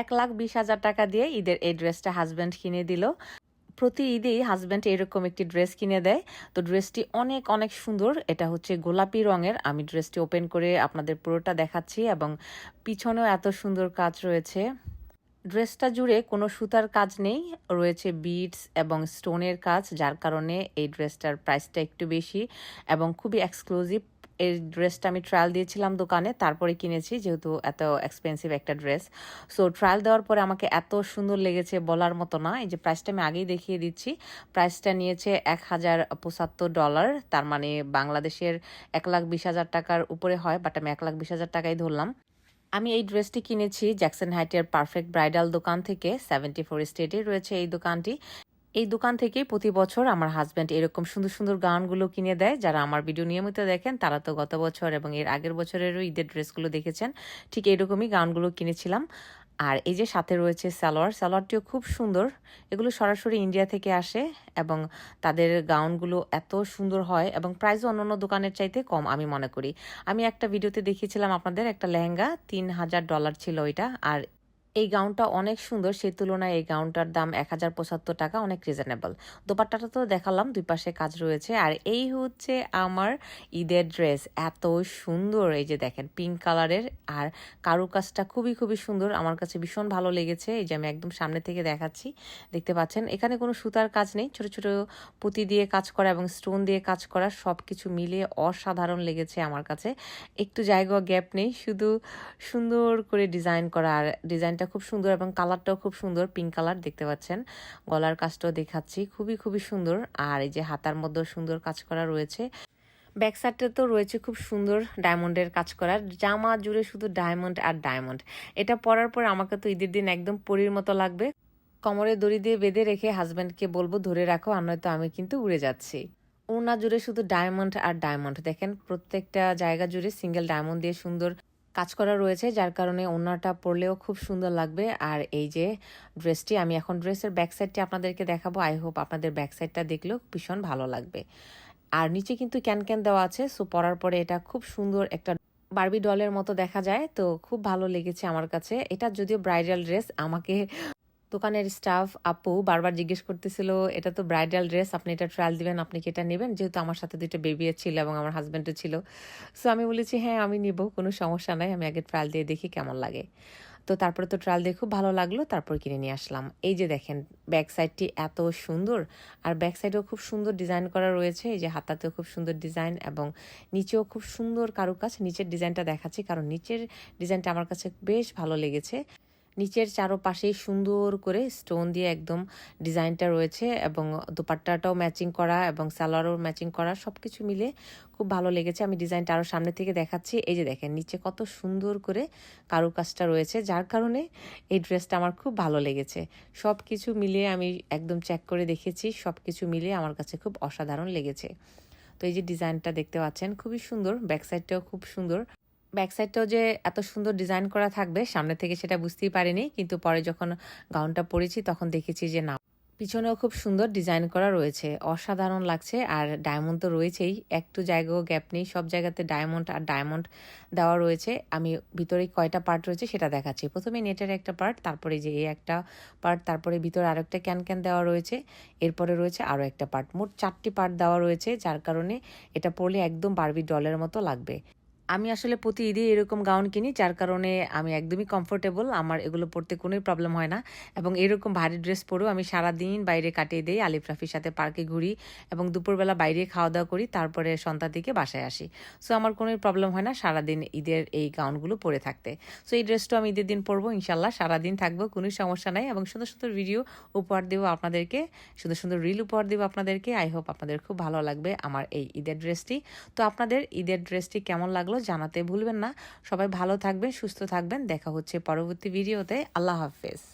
এক লাখ বিশ হাজার টাকা দিয়ে ঈদের এই ড্রেসটা হাজব্যান্ড কিনে দিল। প্রতি ঈদেই হাজব্যান্ড এরকম একটি ড্রেস কিনে দেয়। তো ড্রেসটি অনেক অনেক সুন্দর। এটা হচ্ছে গোলাপি রঙের। আমি ড্রেসটি ওপেন করে আপনাদের পুরোটা দেখাচ্ছি এবং পিছনেও এত সুন্দর কাজ রয়েছে। ড্রেসটা জুড়ে কোনো সুতার কাজ নেই। রয়েছে বিডস এবং স্টোনের কাজ, যার কারণে এই ড্রেসটার প্রাইসটা একটু বেশি এবং খুবই এক্সক্লুসিভ এই ড্রেসটা আমি ট্রায়াল দিয়েছিলাম দোকানে, তারপরে কিনেছি যেহেতু এত এক্সপেন্সিভ একটা ড্রেস সো ট্রায়াল দেওয়ার পরে আমাকে এত সুন্দর লেগেছে বলার মতো না, এই যে প্রাইসটা আমি আগেই দেখিয়ে দিচ্ছি। প্রাইসটা নিয়েছে এক হাজার পঁচাত্তর ডলার তার মানে বাংলাদেশের এক লাখ বিশ হাজার টাকার উপরে হয় বাট আমি এক লাখ বিশ হাজার টাকাই ধরলাম। আমি এই ড্রেসটি কিনেছি জ্যাকসন হাইটের পারফেক্ট ব্রাইডাল দোকান থেকে সেভেন্টি ফোর স্টেটে রয়েছে এই দোকানটি। এই দোকান থেকেই প্রতি বছর আমার হাজব্যান্ড এরকম সুন্দর সুন্দর গাউনগুলো কিনে দেয়। যারা আমার ভিডিও নিয়মিত দেখেন, তারা তো গত বছর এবং এর আগের বছরেরও ঈদের ড্রেসগুলো দেখেছেন, ঠিক এরকমই গাউনগুলো কিনেছিলাম। আর এই যে সাথে রয়েছে সালোয়ার, সালোয়ারটিও খুব সুন্দর। এগুলো সরাসরি ইন্ডিয়া থেকে আসে এবং তাদের গাউনগুলো এত সুন্দর হয় এবং প্রাইসও অন্য অন্য দোকানের চাইতে কম, আমি মনে করি। আমি একটা ভিডিওতে দেখিয়েছিলাম আপনাদের, একটা লেহেঙ্গা, তিন হাজার ডলার ছিল ওইটা। আর এই গাউনটা অনেক সুন্দর। সেই তুলনায় এই গাউনটার দাম এক হাজার পঁচাত্তর টাকা, অনেক রিজনেবল দোপাট্টাটা তো দেখালাম, দুই পাশে কাজ রয়েছে। আর এই হচ্ছে আমার ঈদের ড্রেস এত সুন্দর। এই যে দেখেন পিঙ্ক কালারের আর কারু কাজটা খুবই খুবই সুন্দর। আমার কাছে ভীষণ ভালো লেগেছে। এই যে আমি একদম সামনে থেকে দেখাচ্ছি, দেখতে পাচ্ছেন। এখানে কোনো সুতার কাজ নেই। ছোট ছোট পুঁতি দিয়ে কাজ করা এবং স্টোন দিয়ে কাজ করা সব কিছু মিলিয়ে অসাধারণ লেগেছে আমার কাছে। একটু জায়গা গ্যাপ নেই, শুধু সুন্দর করে ডিজাইন করা। আর ডিজাইনটা খুব সুন্দর এবং কালারটাও খুব সুন্দর পিঙ্ক কালার দেখতে পাচ্ছেন। গলার কাজটাও দেখাচ্ছি, খুবই খুবই সুন্দর। আর এই যে হাতার মধ্যেও সুন্দর কাজ করা রয়েছে। ব্যাক সাইডটা তো রয়েছে খুব সুন্দর ডায়মন্ডের কাজ করার। জামা জুড়ে শুধু ডায়মন্ড আর ডায়মন্ড এটা পরার পর আমাকে তো ঈদের দিন একদম পরীর মতো লাগবে। কোমরে দড়ি দিয়ে বেঁধে রেখে হাজব্যান্ডকে বলব, ধরে রাখো, আর নয়তো আমি কিন্তু উড়ে যাচ্ছি। ওনা জুড়ে শুধু ডায়মন্ড আর ডায়মন্ড দেখেন, প্রত্যেকটা জায়গা জুড়ে সিঙ্গেল ডায়মন্ড দিয়ে সুন্দর কাজ করা রয়েছে, যার কারণে ওনাটা পরলেও খুব সুন্দর লাগবে। আর এই যে ড্রেসটি, আমি এখন ড্রেসের ব্যাকসাইডটি আপনাদেরকে দেখাবো। আই হোপ আপনাদের ব্যাকসাইডটা দেখলেও ভীষণ ভালো লাগবে। আর নিচে কিন্তু ক্যান ক্যান দেওয়া আছে, সো পরার পরে এটা খুব সুন্দর একটা বার্বি ডলের মতো দেখা যায়, তো খুব ভালো লেগেছে আমার কাছে। এটা যদিও ব্রাইডাল ড্রেস আমাকে দোকানের স্টাফ আপু বারবার জিজ্ঞেস করতেছিল, এটা তো ব্রাইডাল ড্রেস আপনি এটা ট্রায়াল দিবেন, আপনি কি এটা নেবেন? যেহেতু আমার সাথে দুইটা বেবি ছিল এবং আমার হাজব্যান্ডও ছিল। সো আমি বলেছি হ্যাঁ আমি নিব, কোনো সমস্যা নাই, আমি আগে ট্রায়াল দিয়ে দেখি কেমন লাগে। তো তারপরে তো ট্রায়াল দিয়ে খুব ভালো লাগল, তারপর কিনে নিয়ে আসলাম। এই যে দেখেন ব্যাক সাইডটি এত সুন্দর, আর ব্যাক সাইডেও খুব সুন্দর ডিজাইন করা রয়েছে, এই যে হাতাতেও খুব সুন্দর ডিজাইন এবং নিচেও খুব সুন্দর কারুকাজ। নিচের ডিজাইনটা দেখাচ্ছি, কারণ নিচের ডিজাইনটা আমার কাছে বেশ ভালো লেগেছে। নিচের চারোপাশেই সুন্দর করে স্টোন দিয়ে একদম ডিজাইনটা রয়েছে এবং দোপাট্টাটাও ম্যাচিং করা এবং সালোয়ারও ম্যাচিং করা সব কিছু মিলে খুব ভালো লেগেছে। আমি ডিজাইনটা আরও সামনে থেকে দেখাচ্ছি। এই যে দেখেন, নিচে কত সুন্দর করে কারুকাজটা রয়েছে, যার কারণে এই ড্রেসটা আমার খুব ভালো লেগেছে। সব কিছু মিলিয়ে আমি একদম চেক করে দেখেছি সব কিছু মিলিয়ে আমার কাছে খুব অসাধারণ লেগেছে। তো এই যে ডিজাইনটা দেখতে পাচ্ছেন, খুবই সুন্দর ব্যাক সাইডটাও খুব সুন্দর। ব্যাক সাইডটাও যে এত সুন্দর ডিজাইন করা থাকবে, সামনে থেকে সেটা বুঝতেই পারিনি। কিন্তু পরে যখন গাউনটা পরেছি, তখন দেখেছি যে না, পিছনেও খুব সুন্দর ডিজাইন করা রয়েছে। অসাধারণ লাগছে, আর ডায়মন্ড তো রয়েছেই। একটু জায়গাও গ্যাপ নেই, সব জায়গাতে ডায়মন্ড আর ডায়মন্ড দেওয়া রয়েছে। আমি ভিতরে কয়টা পার্ট রয়েছে সেটা দেখাচ্ছি। প্রথমে নেটের একটা পার্ট, তারপরে যে এই একটা পার্ট, তারপরে ভিতরে আরও একটা ক্যান ক্যান দেওয়া রয়েছে। এরপরে রয়েছে আরও একটা পার্ট। মোট চারটি পার্ট দেওয়া রয়েছে, যার কারণে এটা পড়লে একদম বারবি ডলের মতো লাগবে। আমি আসলে প্রতি ঈদে এরকম গাউন কিনি, যার কারণে আমি একদমই কমফোর্টেবল আমার এগুলো পরতে কোনোই প্রবলেম হয় না। এবং এরকম ভারী ড্রেস পরেও আমি সারাদিন বাইরে কাটিয়ে দিই, আলিফ রাফির সাথে পার্কে ঘুরি এবং দুপুরবেলা বাইরে খাওয়া দাওয়া করি, তারপরে সন্ধ্যা দিকে বাসায় আসি। সো আমার কোনোই প্রবলেম হয় না সারাদিন ঈদের এই গাউনগুলো পরে থাকতে। সো এই ড্রেসটা আমি ঈদের দিন পরবো, ইনশাল্লাহ সারাদিন থাকব কোনো সমস্যা নাই। এবং সুন্দর সুন্দর ভিডিও উপহার দেবো আপনাদেরকে, সুন্দর সুন্দর রিল উপহার দেবো আপনাদেরকে। আই হোপ আপনাদের খুব ভালো লাগবে আমার এই ঈদের ড্রেসটি তো আপনাদের ঈদের ড্রেসটি কেমন লাগল জানাতে ভুলবেন না। সবাই ভালো থাকবেন, সুস্থ থাকবেন। দেখা হচ্ছে পরবর্তী ভিডিওতে। আল্লাহ হাফেজ।